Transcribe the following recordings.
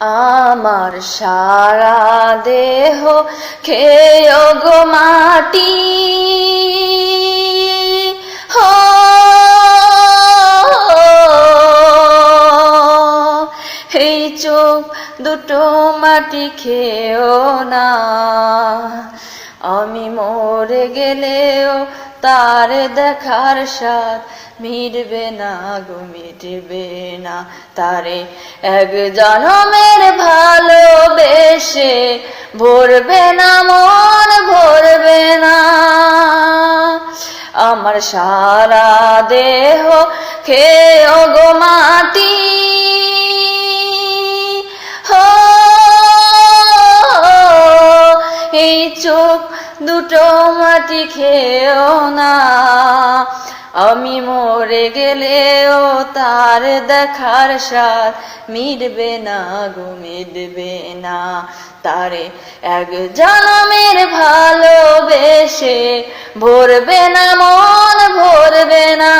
আমার সারা দেহ খেয় গো মাটি। এই চোখ দুটো মাটি খেও না। আমি মরে গেলেও তার দেখার স্বাদ মিটবে না গো, মিটবে না তারে। এক জনমের ভালোবেসে ভরবে না মন, ভরবে না। আমার সারা দেহ খেয়ে গো মাটি। এই চোখ দুটো মাটি খেও না। আমি মরে গেলেও তার দেখার সাথ মিটবে না গো, মিটবে না। তারে এক জনমের ভালোবেসে ভরবে না মন, ভরবে না।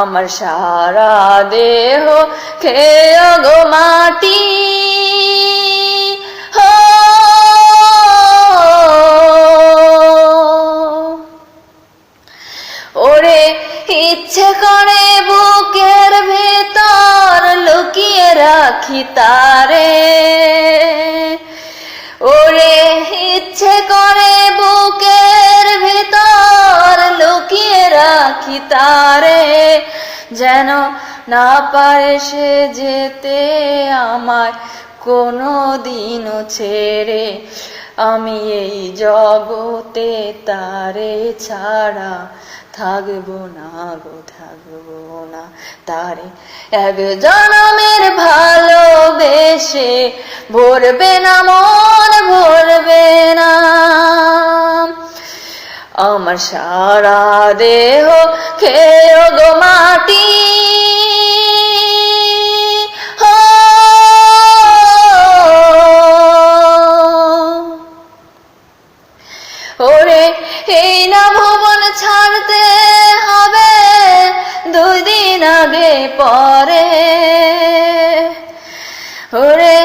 আমার সারা দেহ খেয়ে গো মাটি। ইচ্ছে করে বুকের ভেতর লুকিয়ে রাখি তারে। ওরে ইচ্ছে করে বুকের ভেতর লুকিয়ে রাখি তারে, যেন না পারে সে যেতে আমায় কোনো দিনও ছেড়ে। আমি এই জগতে তারে ছাড়া থাকব না গো, থাকব না তারে। এক জনমের ভালোবেসে ভরবে না মন, ভরবে না। আমার সারা দেহ খেয়ে গো মাটি পরে। ওরে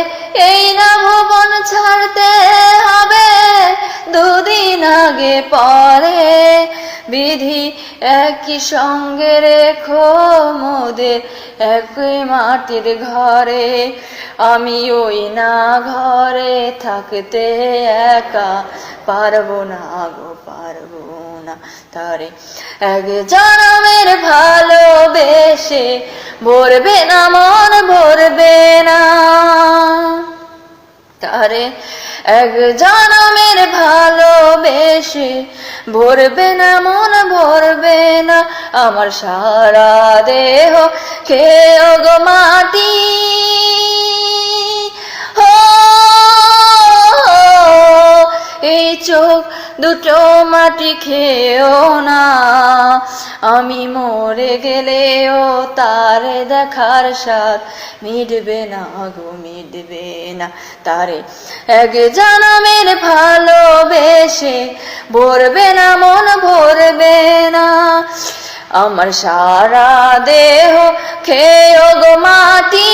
এই না ভবন ছাড়তে হবে দুদিন আগে পরে। বিধি একই সঙ্গে রেখো মোদের একই মাটির ঘরে। আমি ওই না ঘরে থাকতে একা পারব না গো, পারব না তারে। এক জনমের ভালোবেসে ভরবে না, মন ভরবে না। তারে এক জনমের ভালোবেসে ভরবে না, মন ভরবে না, আমার সারা দেহ। খেয়ে গো মাটি। এই চোখ দুটো মাটি খেয়েও না। আমি মরে গেলে ও তারে দেখার সাথ মিটবে না গো, মিটবে না। তারে এক জানামের ভালোবেসে ভরবে না, মন ভরবে না। আমার সারা দেহ খেয়ে গো মাটি